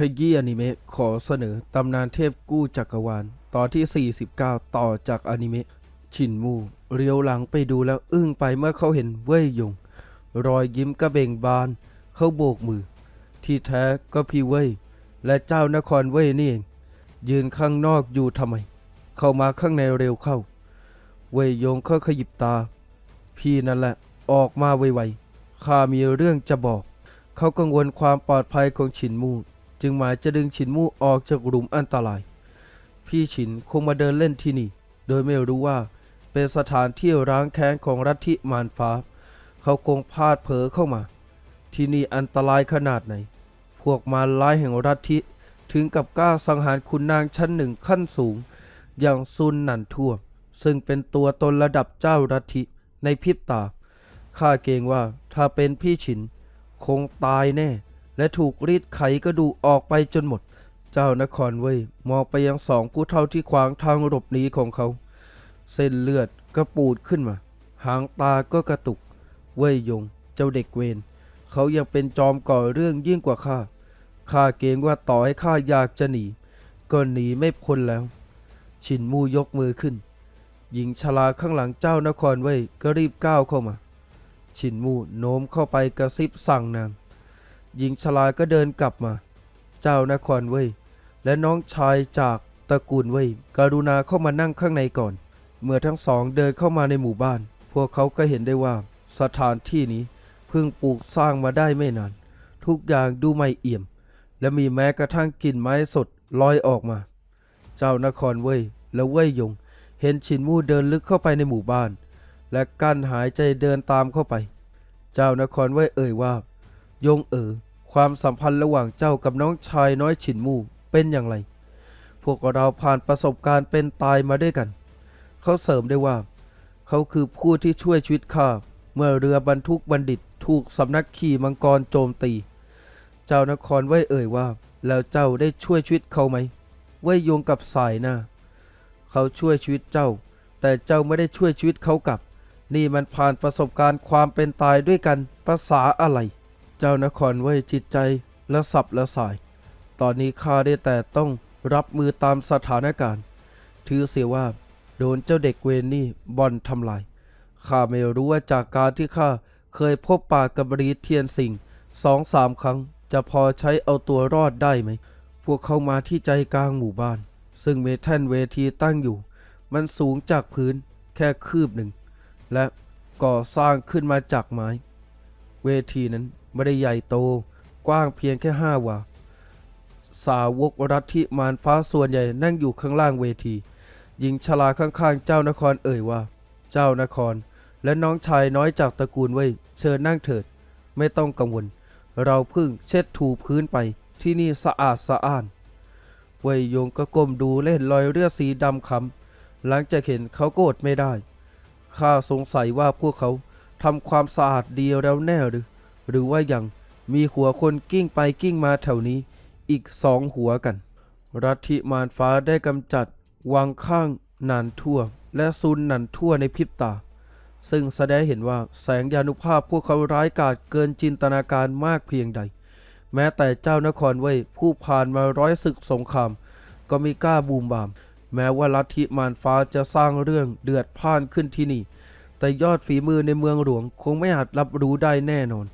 ขยี้อนิเมะขอเสนอตำนานเทพกู้จักรวาล ตอนที่ 49 ต่อจากอนิเมะชินมูเรียวหลังไปดูแล้วอึ้งไปเมื่อเขาเห็นเว่ยยง รอยยิ้มกระเบ่งบาน เขาโบกมือ ที่แท้ก็พี่เว่ยและเจ้านครเว่ยนี่เอง ยืนข้างนอกอยู่ทำไม เข้ามาข้างในเร็วเข้า เว่ยยงเขาขยิบตา พี่นั่นแหละออกมาไวๆข้ามีเรื่องจะบอก เขากังวลความปลอดภัยของฉินมู จึงหมายจะดึงฉินมู่ออกจากหลุมอันตราย พี่ฉินคงมาเดินเล่นที่นี่ โดยไม่รู้ว่าเป็นสถานที่ร้างแค้นของรัฐทิมารฟ้า เขาคงพลาดเผลอเข้ามา ที่นี่อันตรายขนาดไหน พวกมารร้ายแห่งรัฐทิถึงกับกล้าสังหารคุณนางชั้นหนึ่งขั้นสูง อย่างซุนนันทั่ว ซึ่งเป็นตัวตนระดับเจ้ารัฐทิในพริบตาข้าเกรงว่าถ้าเป็นพี่ฉิน คงตายแน่ และถูกรีดไขกระดูกออกไปจนหมด เจ้านครเว่ยมองไปยังสองผู้เฒ่าที่ขวางทางหลบหนีของเขา เส้นเลือดก็ปูดขึ้นมา หางตาก็กระตุก เว่ยยง เจ้าเด็กเวรเขายังเป็นจอมก่อเรื่องยิ่งกว่าข้าข้าเกรงว่าต่อให้ข้าอยากจะหนี ก็หนีไม่พ้นแล้ว ชินมูยกมือขึ้น หญิงชราข้างหลังเจ้านครเว่ยก็รีบก้าวเข้ามา ชินมูโน้มเข้าไปกระซิบสั่งนาง หญิงชราก็เดินกลับมา เจ้านครเว่ยและน้องชายจากตระกูลเว่ยกรุณาเข้ามานั่งข้างในก่อน เมื่อทั้งสองเดินเข้ามาในหมู่บ้าน พวกเขาก็เห็นได้ว่าสถานที่นี้เพิ่งปลูกสร้างมาได้ไม่นาน ทุกอย่างดูไม่เอี่ยม และมีแม้กระทั่งกลิ่นไม้สดลอยออกมา เจ้านครเว่ยและเว่ยยง เห็นชินมู่เดินลึกเข้าไปในหมู่บ้าน และกั้นหายใจเดินตามเข้าไป เจ้านครเว่ยเอ่ยว่า ยงเอ๋อ ความสัมพันธ์ระหว่างเจ้ากับน้องชายน้อยฉินมู่เป็นอย่างไร พวกเราผ่านประสบการณ์เป็นตายมาด้วยกัน เขาเสริมได้ว่า เขาคือผู้ที่ช่วยชีวิตข้าเมื่อเรือบรรทุกบัณฑิตถูกสำนักขี่มังกรโจมตี เจ้านครไว้เอ่ยว่า แล้วเจ้าได้ช่วยชีวิตเขาไหมไว้โยงกับสายหน้า เขาช่วยชีวิตเจ้า แต่เจ้าไม่ได้ช่วยชีวิตเขากลับ นี่มันผ่านประสบการณ์ความเป็นตายด้วยกันภาษาอะไร เจ้านครไว้จิตใจและสับและสาย ตอนนี้ข้าได้แต่ต้องรับมือตามสถานการณ์ ถือเสียว่า โดนเจ้าเด็กเวรนี่บอลทำลาย ข้าไม่รู้ว่าจากการที่ข้าเคยพบปากกับรีเทียนสิงสองสามครั้งจะพอใช้เอาตัวรอดได้ไหม พวกเขามาที่ใจกลางหมู่บ้าน ซึ่งมีแท่นเวทีตั้งอยู่ มันสูงจากพื้นแค่คืบหนึ่ง และก่อสร้างขึ้นมาจากไม้ เวทีนั้น ไม่ได้ใหญ่โต กว้างเพียงแค่ห้าวาสาวกรัฐที่มารฟ้าส่วนใหญ่นั่งอยู่ข้างล่างเวทีหญิงชราข้างๆ เจ้านครเอ่ยว่า เจ้านคร และน้องชายน้อยจากตระกูลเว่ยเชิญนั่งเถิด ไม่ต้องกังวล เราเพิ่งเช็ดถูพื้นไปที่นี่สะอาดสะอ้านเวยยงก็ก้มดูและเห็นรอยเลือดสีดำค้ำหลังจากเห็นเขาโก็อดไม่ได้ข้าสงสัยว่าพวกเขาทำความสะอาดดีแล้วแน่หรือ หรือว่ายังมีหัวคนกิ้งไปกิ้งมาแถวนี้ อีกสองหัวกัน รัฐธิมารฟ้าได้กำจัดวังข้างนานทั่ว และซุนหนันทั่วในพริบตา ซึ่งแสดงเห็นว่าแสงยานุภาพพวกเขาร้ายกาจเกินจินตนาการมากเพียงใด แม้แต่เจ้านครเว่ยผู้ผ่านมาร้อยศึกสงคราม ก็มีกล้าบูมบาม แม้ว่าลัทธิมารฟ้าจะสร้างเรื่องเดือดพ่านขึ้นที่นี่ แต่ยอดฝีมือในเมืองหลวงคงไม่อาจรับรู้ได้แน่นอน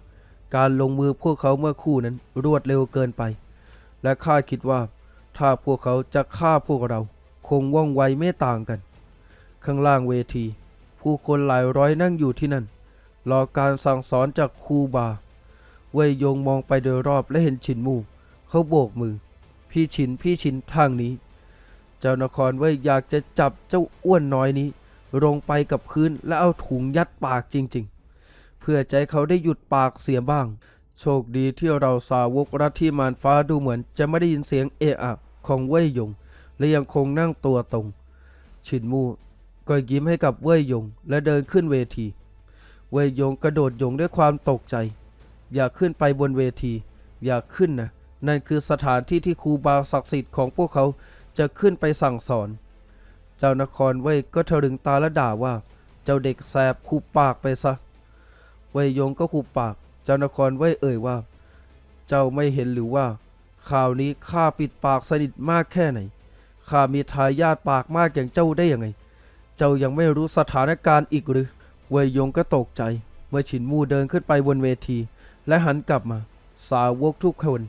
การลงมือพวกเขาเมื่อคู่นั้นรวดเร็วเกินไป และข้าคิดว่า ถ้าพวกเขาจะฆ่าพวกเรา คงว่องไวไม่ต่างกัน ข้างล่างเวที ผู้คนหลายร้อยนั่งอยู่ที่นั่น รอการสั่งสอนจากครูบา เวยยงมองไปโดยรอบและเห็นฉินมู่ เขาโบกมือ พี่ฉินพี่ฉินทางนี้ เจ้านครเวยอยากจะจับเจ้าอ้วนน้อยนี้ลงไปกับพื้นและเอาถุงยัดปากจริง ๆ เพื่อใจเขาได้หยุดปากเสียบ้าง โชคดีที่เราสาวกรัฐที่มารฟ้าดูเหมือนจะไม่ได้ยินเสียงเอะอะของเว่ยยง และยังคงนั่งตัวตรง ชินมู่ก็ยิ้มให้กับเว่ยยงและเดินขึ้นเวที เว่ยยงกระโดดยงด้วยความตกใจ อยากขึ้นไปบนเวที อยากขึ้นนะนั่นคือสถานที่ที่ครูบาศักดิ์สิทธิ์ของพวกเขาจะขึ้นไปสั่งสอน เจ้านครเว่ยก็ทะลึงตาและด่าว่า เจ้าเด็กแสบคูปากไปซะ เวยยงก็คูปาก เจ้านครเว่ยเอ่ยว่า เจ้าไม่เห็นหรือว่า ข่าวนี้ข้าปิดปากสนิทมากแค่ไหนข้ามีทายาทปากมากอย่างเจ้าได้ยังไง เจ้ายังไม่รู้สถานการณ์อีกหรือ เวยยงก็ตกใจ เมื่อฉินมู่เดินขึ้นไปบนเวที และหันกลับมา สาวกทุกคน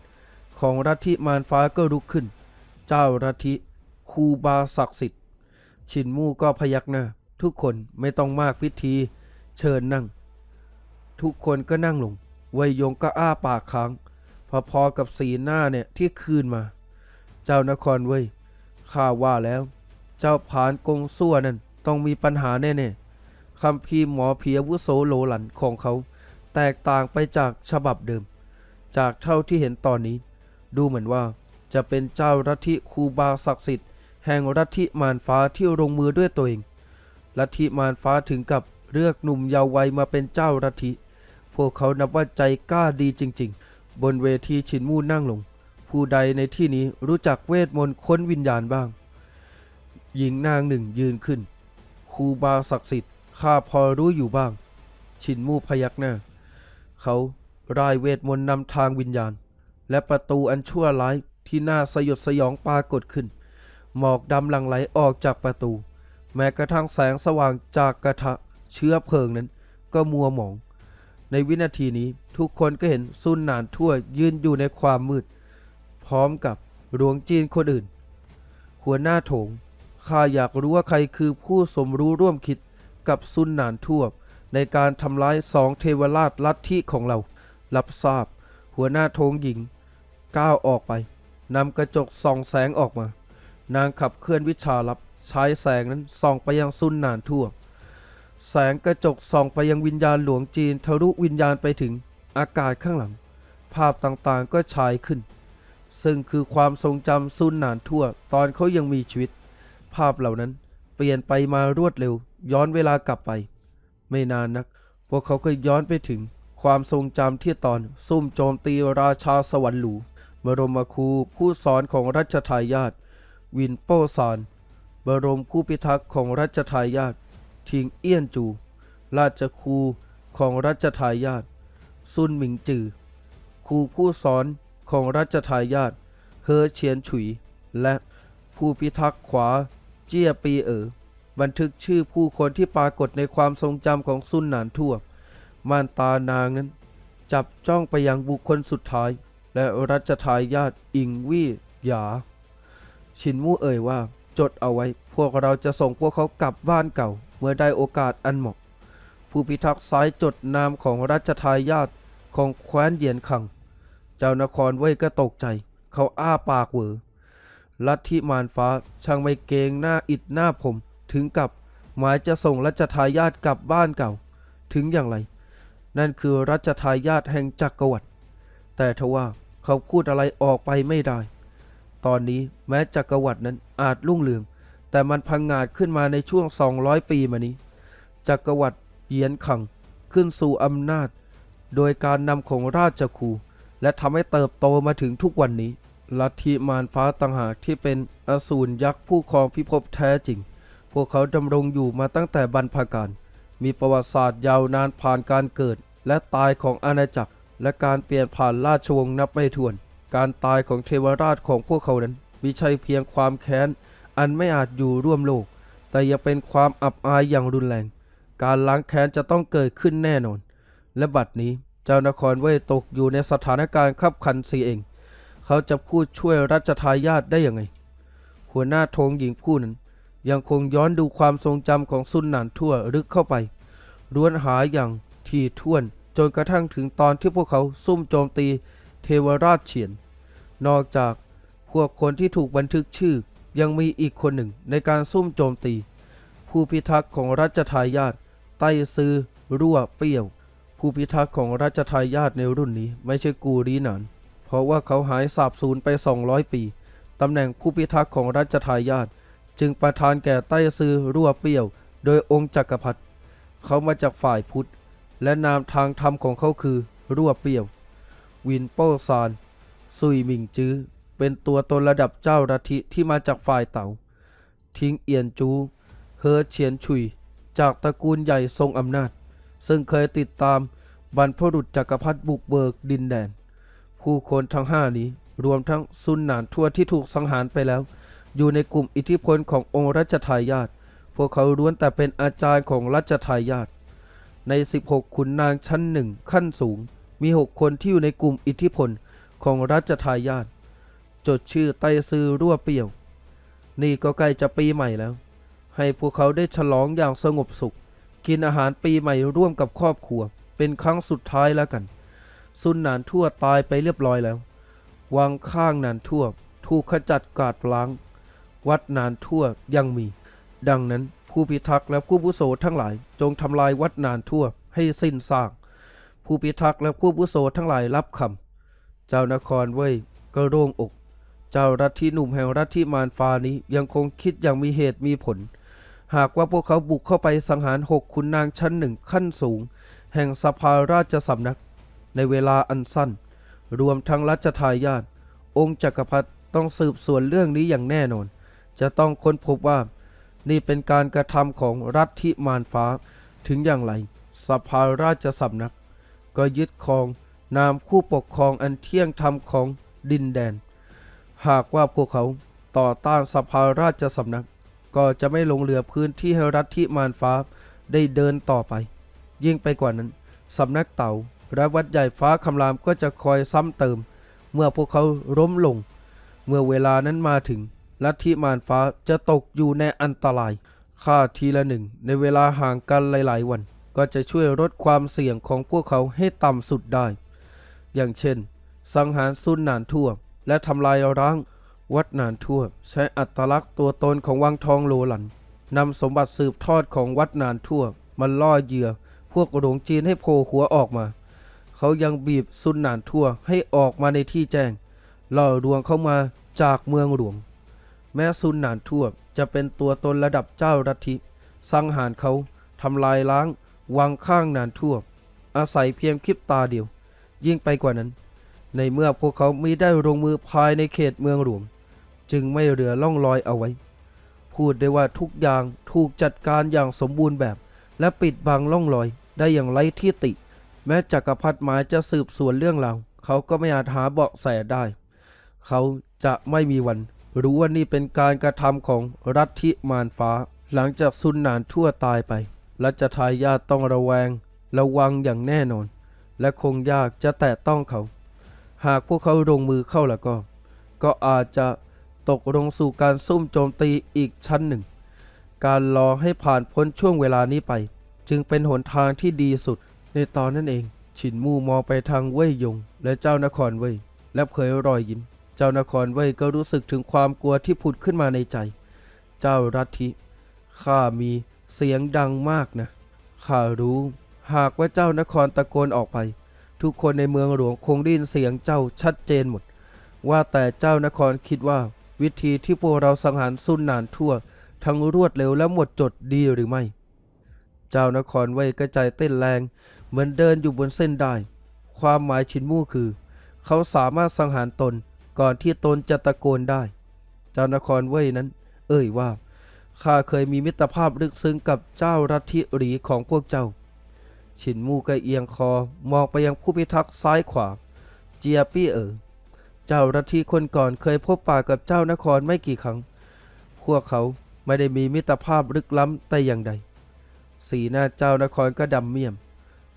ของรัฐทิมารฟ้าก็ลุกขึ้น เจ้ารัฐทิคูบาศักดิ์สิทธิ์ ฉินมู่ก็พยักหน้า ทุกคนไม่ต้องมากพิธี เชิญนั่ง ทุกคนก็นั่งลงเวยยงก็อ้าปากค้างพอๆกับสีหน้าเนี่ยที่คืนมา เจ้านครเว้ยข้าว่าแล้ว เจ้าผานกงซั่วนั่นต้องมีปัญหาแน่ๆคำพีหมอเพียวุโสโลหลันของเขา แตกต่างไปจากฉบับเดิม จากเท่าที่เห็นตอนนี้ ดูเหมือนว่าจะเป็นเจ้ารัฐิคูบาศักดิ์สิทธิ์แห่งรัฐิมารฟ้าที่ลงมือด้วยตัวเองลัทธิมารฟ้าถึงกับเลือกหนุ่มเยาว์วัยมาเป็นเจ้ารัฐิ พวกเขานับว่าใจกล้าดีจริง ๆ บนเวทีฉินมู่นั่งลง ผู้ใดในที่นี้รู้จักเวทมนต์ค้นวิญญาณบ้าง หญิงนางหนึ่งยืนขึ้นครูบาศักดิ์สิทธิ์ข้าพอรู้อยู่บ้างฉินมู่พยักหน้า เขาร่ายเวทมนต์นำทางวิญญาณ และประตูอันชั่วร้ายที่น่าสยดสยองปรากฏขึ้น หมอกดำหลั่งไหลออกจากประตู แม้กระทั่งแสงสว่างจากกระทะเชื้อเพลิงนั้นก็มัวหมอง ในวินาทีนี้ทุกคนก็เห็นซุนหนานทั่วยืนอยู่ในความมืด พร้อมกับหลวงจีนคนอื่น หัวหน้าโถงข้าอยากรู้ว่าใครคือผู้สมรู้ร่วมคิดกับซุนหนานทั่วในการทำร้ายสองเทวราชลัทธิของเรา รับทราบ หัวหน้าโถงหญิง ก้าวออกไปนำกระจกส่องแสงออกมา นางขับเคลื่อนวิชาลับใช้แสงนั้นส่องไปยังซุนหนานทั่ว แสงกระจกส่องไปยังวิญญาณหลวงจีนทะลุวิญญาณไปถึงอากาศข้างหลัง ภาพต่างๆก็ฉายขึ้น ซึ่งคือความทรงจำซุนหนานทั่ว ตอนเขายังมีชีวิต ภาพเหล่านั้นเปลี่ยนไปมารวดเร็ว ย้อนเวลากลับไป ไม่นานนัก พวกเขาก็ย้อนไปถึง ความทรงจำที่ตอน ซุ่มโจมตีราชาสวรรค์หลูบรมครูผู้สอนของรัชทายาทวินโป้ซานบรมคู่พิทักษ์ของรัชทายาท ทิงเอี้ยนจู ราชครูของรัชทายาทซุนหมิงจือ ครูผู้สอนของรัชทายาทเฮอเฉียนฉุย และผู้พิทักษ์ขวาเจี้ยปีเอ๋อบันทึกชื่อผู้คนที่ปรากฏในความทรงจำของซุนหนานทั่วม่านตานางนั้น จับจ้องไปยังบุคคลสุดท้าย และรัชทายาทอิงวี่หยา ชินมู่เอ่ยว่า จดเอาไว้ พวกเราจะส่งพวกเขากลับบ้านเก่า มื่อได้โอกาสอันเหมาะ ผู้พิทักษ์ซ้ายจดนามของรัชทายาทของแคว้นเหยียนคัง เจ้านครเว่ยก็ตกใจ เขาอ้าปากเหวอลัทธิมารฟ้าช่างไม่เกงหน้าอิดหน้าผมถึงกับหมายจะส่งรัชทายาทกลับบ้านเก่า ถึงอย่างไร นั่นคือรัชทายาทแห่งจักรวรรดิแต่ทว่าเขาพูดอะไรออกไปไม่ได้ ตอนนี้แม้จักรวรรดินั้นอาจรุ่งเรือง แต่มันพังงาดขึ้นมาในช่วง 200 ปีมานี้จักรวรรดิเยียนขังขึ้นสู่อำนาจ โดยการนำของราชครูและทำให้เติบโตมาถึงทุกวันนี้ ลัทธิมารฟ้าต่างหากที่เป็นอสูรยักษ์ผู้ครองพิภพแท้จริง พวกเขาดำรงอยู่มาตั้งแต่บรรพกาลมีประวัติศาสตร์ยาวนานผ่านการเกิด และตายของอาณาจักร และการเปลี่ยนผ่านราชวงศ์นับไม่ถ้วน การตายของเทวราชของพวกเขานั้นมิใช่เพียงความแค้น อันไม่อาจอยู่ร่วมโลก แต่ยังเป็นความอับอายอย่างรุนแรง การล้างแค้นจะต้องเกิดขึ้นแน่นอน และบัดนี้เจ้านครเว่ยตกอยู่ในสถานการณ์ขับขันสีเอง เขาจะพูดช่วยรัชทายาทได้ยังไง หัวหน้าธงหญิงผู้นั้น ยังคงย้อนดูความทรงจำของซุนหนานทั่วลึกเข้าไปร้วนหาอย่างถี่ถ้วนจนกระทั่งถึงตอนที่พวกเขาซุ่มโจมตีเทวราชเฉียน นอกจากพวกคนที่ถูกบันทึกชื่อ ยังมีอีกคนหนึ่งในการซุ่มโจมตี ผู้พิทักษ์ของรัชทายาทไต้ซือรั่วเปี้ยว ผู้พิทักษ์ของรัชทายาทในรุ่นนี้ไม่ใช่กูรีหนานเพราะว่าเขาหายสาบสูญไป 200 ปีตำแหน่งผู้พิทักษ์ของรัชทายาทจึงประทานแก่ไต้ซือรั่วเปี้ยว โดยองค์จักรพรรดิเขามาจากฝ่ายพุทธ และนามทางธรรมของเขาคือ รั่วเปี้ยว วินโป้ซานซุยหมิงจื้อ เป็นตัวตนระดับเจ้ารัฐิที่มาจากฝ่ายเต๋าทิงเอียนจู เฮอเฉียนฉุย จากตระกูลใหญ่ทรงอำนาจ ซึ่งเคยติดตามบรรพบุรุษจักรพรรดิบุกเบิกดินแดน ผู้คนทั้งห้านี้รวมทั้งซุนหนานทั่วที่ถูกสังหารไปแล้ว อยู่ในกลุ่มอิทธิพลขององค์รัชทายาทพวกเขาล้วนแต่เป็นอาจารย์ของรัชทายาทใน 16 ขุนนางชั้นหนึ่งขั้นสูง มี 6 คนที่อยู่ในกลุ่มอิทธิพลของรัชทายาท จดชื่อไต้ซือรั่วเปี่ยว นี่ก็ใกล้จะปีใหม่แล้ว ให้พวกเขาได้ฉลองอย่างสงบสุข กินอาหารปีใหม่ร่วมกับครอบครัว เป็นครั้งสุดท้ายแล้วกัน ซุนหนานทั่วตายไปเรียบร้อยแล้ว วังข้างนานทั่ว ถูกขจัดกาดล้าง วัดนานทั่วยังมี ดังนั้นผู้พิทักษ์และผู้ผู้โสทั้งหลาย จงทำลายวัดนานทั่วให้สิ้นซากผู้พิทักษ์และผู้ผู้โสทั้งหลายรับคำเจ้านครเว่ยก็โล่งอก เจ้ารัฐที่หนุ่มแห่งรัฐที่มารฟานี้ยังคงคิดอย่างมีเหตุมีผล หากว่าพวกเขาบุกเข้าไปสังหารหกขุนนางชั้นหนึ่งขั้นสูง แห่งสภาราชสำนัก ในเวลาอันสั้น รวมทั้งรัชทายาทองค์จักรพรรดิต้องสืบสวนเรื่องนี้อย่างแน่นอน จะต้องค้นพบว่า นี่เป็นการกระทำของรัฐที่มารฟ้าถึงอย่างไร สภาราชสำนัก ก็ยึดครองนามคู่ปกครองอันเที่ยงธรรมของดินแดน หากว่าพวกเขาต่อต้านสภาราชสำนัก ก็จะไม่ลงเหลือพื้นที่ให้รัฐที่มารฟ้าได้เดินต่อไป ยิ่งไปกว่านั้นสำนักเต่าและวัดใหญ่ฟ้าคำรามก็จะคอยซ้ำเติม เมื่อพวกเขาล้มลง เมื่อเวลานั้นมาถึงลัทธิมารฟ้าจะตกอยู่ในอันตรายค่าทีละหนึ่งในเวลาห่างกันหลาย ๆ วัน ก็จะช่วยลดความเสี่ยงของพวกเขาให้ต่ำสุดได้ อย่างเช่น สังหารซุนหนานทั่ว และทำลายร้างวัดนานทั่ว ใช้อัตลักษณ์ตัวตนของวังทองโลหลันนำสมบัติสืบทอดของวัดนานทั่วมันล่อเหยื่อ พวกหลงจีนให้โผล่หัวออกมา เขายังบีบซุนนานทั่วให้ออกมาในที่แจ้งล่อลวงเข้ามาจากเมืองหลวง แม้ซุนนานทั่วจะเป็นตัวตนระดับเจ้ารัฐิสังหารเขาทำลายล้างวังข้างนานทั่ว อาศัยเพียงพริบตาเดียว ยิ่งไปกว่านั้น ในเมื่อพวกเขามีได้ลงมือภายในเขตเมืองหลวงจึงไม่เหลือล่องรอยเอาไว้ พูดได้ว่าทุกอย่างถูกจัดการอย่างสมบูรณ์แบบ และปิดบังล่องรอยได้อย่างไร้ที่ติ แม้จักรพรรดิหมายจะสืบสวนเรื่องราวเขาก็ไม่อาจหาเบาะแสได้ เขาจะไม่มีวัน รู้ว่านี่เป็นการกระทำของรัฐทิมารฟ้า หลังจากซุนหนานทั่วตายไปรัชทายาทต้องระแวง ระวังอย่างแน่นอน และคงยากจะแตะต้องเขา หากพวกเขาลงมือเข้าแล้วก็ ก็อาจจะตกลงสู่การซุ่มโจมตีอีกชั้นหนึ่ง การรอให้ผ่านพ้นช่วงเวลานี้ไป จึงเป็นหนทางที่ดีสุดในตอนนั้นเอง ฉินมู่มองไปทางเว่ยยง และเจ้านครเว่ยและเผยรอยยิ้ม เจ้านครเว่ยก็รู้สึกถึงความกลัวที่ผุดขึ้นมาในใจ เจ้ารัฐทิข้ามีเสียงดังมากนะ ข้ารู้ หากว่าเจ้านครตะโกนออกไป ทุกคนในเมืองหลวงคงได้ยินเสียงเจ้าชัดเจนหมด ว่าแต่เจ้านครคิดว่า วิธีที่พวกเราสังหารซุนนานทั่ว ทั้งรวดเร็วและหมดจดดีหรือไม่ เจ้านครเว่ยกระจายเต้นแรง เหมือนเดินอยู่บนเส้นได้ ความหมายชินมู่คือ เขาสามารถสังหารตนก่อนที่ตนจะตะโกนได้ เจ้านครเว่ยนั้น เอ่ยว่าข้าเคยมีมิตรภาพลึกซึ้งกับเจ้ารัฐิหรีของพวกเจ้า ฉินมูก็เอียงคอมองไปยังผู้พิทักษ์ซ้ายขวา เจียปี้เอ๋อเจ้ารัฐธิคนก่อนเคยพบปะกับเจ้านครไม่กี่ครั้ง พวกเขาไม่ได้มีมิตรภาพลึกล้ำแต่อย่างใด สีหน้าเจ้านครก็ดำเมี่ยม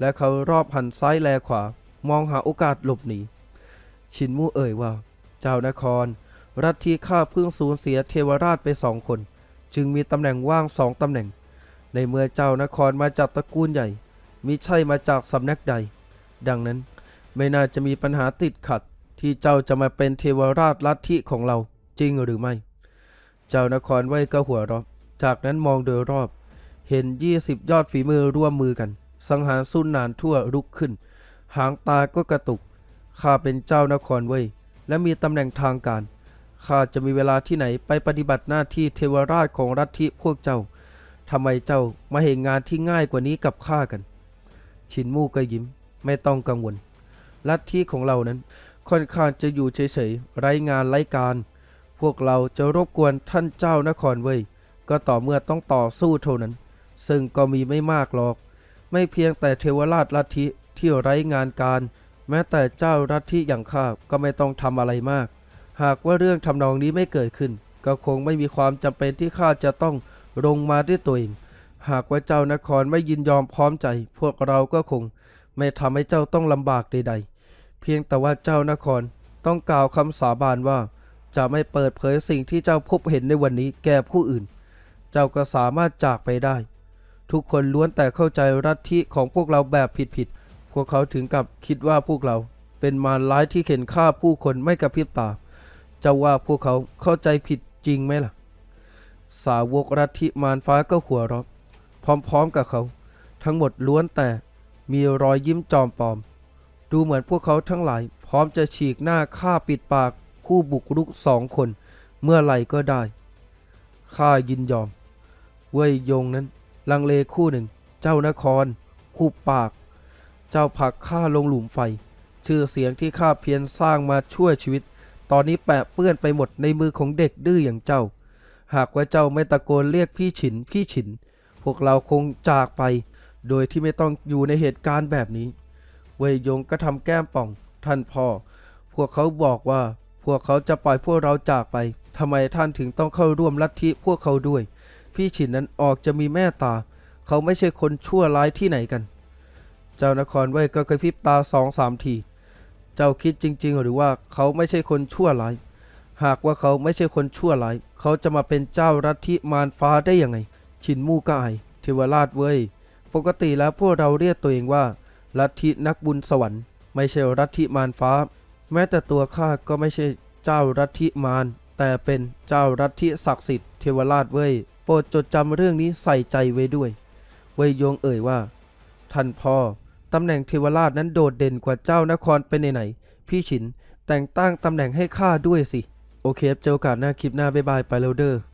และเขารอบหันซ้ายแลขวามองหาโอกาสหลบหนี ชินมูเอ่ยว่า เจ้านคร รัฐที่ข้าเพิ่งสูญเสียเทวราชไปสองคน จึงมีตำแหน่งว่างสองตำแหน่ง ในเมื่อเจ้านครมาจากตระกูลใหญ่ มิใช่มาจากสำนักใด ดังนั้นไม่น่าจะมีปัญหาติดขัดที่เจ้าจะมาเป็นเทวราชลัทธิของเราจริงหรือไม่ เจ้านครไว้ก็หัวเราะจากนั้นมองโดยรอบ เห็นยี่สิบยอดฝีมือร่วมมือกัน สังหารสุนนานทั่วลุกขึ้น หางตาก็กระตุก ข้าเป็นเจ้านครเว้ย และมีตำแหน่งทางการ ข้าจะมีเวลาที่ไหนไปปฏิบัติหน้าที่เทวราชของรัฐทิพวกเจ้าทำไมเจ้ามาเห็นงานที่ง่ายกว่านี้กับข้ากัน ชินมู่ก็ยิ้ม ไม่ต้องกังวล ลัทธิของเรานั้น ค่อนข้างจะอยู่เฉยๆไร้งานไร้การ พวกเราจะรบกวนท่านเจ้านครเว้ยก็ต่อเมื่อต้องต่อสู้เท่านั้น ซึ่งก็มีไม่มากหรอก ไม่เพียงแต่เทวราชลัทธิที่ไร้งานการ แม้แต่เจ้ารัฐที่อย่างข้าก็ไม่ต้องทำอะไรมาก หากว่าเรื่องทำนองนี้ไม่เกิดขึ้น ก็คงไม่มีความจำเป็นที่ข้าจะต้องลงมาด้วยตัวเอง หากว่าเจ้านครไม่ยินยอมพร้อมใจ พวกเราก็คง ไม่ทำให้เจ้าต้องลำบากใดๆ เพียงแต่ว่าเจ้านครต้องกล่าวคำสาบานว่า จะไม่เปิดเผยสิ่งที่เจ้าพบเห็นในวันนี้แก่ผู้อื่น เจ้าก็สามารถจากไปได้ ทุกคนล้วนแต่เข้าใจรัฐที่ของพวกเราแบบผิดๆ พวกเขาถึงกับคิดว่าพวกเราเป็นมารร้ายที่เข็นฆ่าผู้คนไม่กระพริบตาจะว่าพวกเขาเข้าใจผิดจริงไหมล่ะ สาวกรัฐที่มารฟ้าก็หัวเราะ พร้อมๆกับเขา ทั้งหมดล้วนแต่มีรอยยิ้มจอมปลอม ดูเหมือนพวกเขาทั้งหลาย พร้อมจะฉีกหน้าฆ่าปิดปากผู้บุกรุกสองคน เมื่อไหร่ก็ได้ข้ายินยอม เว่ยยงนั้น ลังเลคู่หนึ่ง เจ้านคร คู่ปาก เจ้าผักข้าลงหลุมไฟ ชื่อเสียงที่ข้าเพียรสร้างมาช่วยชีวิต ตอนนี้แปะเปื้อนไปหมดในมือของเด็กดื้ออย่างเจ้า หากว่าเจ้าไม่ตะโกนเรียกพี่ฉิน พี่ฉิน วกเราคงจากไป โดยที่ไม่ต้องอยู่ในเหตุการณ์แบบนี้ เวยยงก็ทำแก้มป่อง ท่านพ่อ พวกเขาบอกว่า พวกเขาจะปล่อยพวกเราจากไปทำไมท่านถึงต้องเข้าร่วมลัทธิพวกเขาด้วย พี่ฉินนั้นออกจะมีแม่ตา เขาไม่ใช่คนชั่วร้ายที่ไหนกัน เจ้านครเว่ยก็กระพริบตาสองสามที เจ้าคิดจริง ๆ หรือว่าเขาไม่ใช่คนชั่วร้าย หากว่าเขาไม่ใช่คนชั่วร้าย เขาจะมาเป็นเจ้ารัฐที่มารฟ้าได้ยังไง ชินมู่กาย เทวราชเว้ย ปกติแล้วพวกเราเรียกตัวเองว่า ลัทธินักบุญสวรรค์ ไม่ใช่ลัทธิมารฟ้า แม้แต่ตัวข้าก็ไม่ใช่เจ้าลัทธิมาร แต่เป็นเจ้าลัทธิศักดิ์สิทธิ์เทวราชเว้ย โปรดจดจำเรื่องนี้ใส่ใจไว้ด้วย เวยยงเอ่ยว่า ท่านพ่อตำแหน่งเทวราชนั้นโดดเด่นกว่าเจ้านครไปไหนๆพี่ฉินแต่งตั้งตำแหน่งให้ข้าด้วยสิ โอเคเจอโอกาสหน้าคลิปหน้าบ๊ายบายไปแล้วเด้อ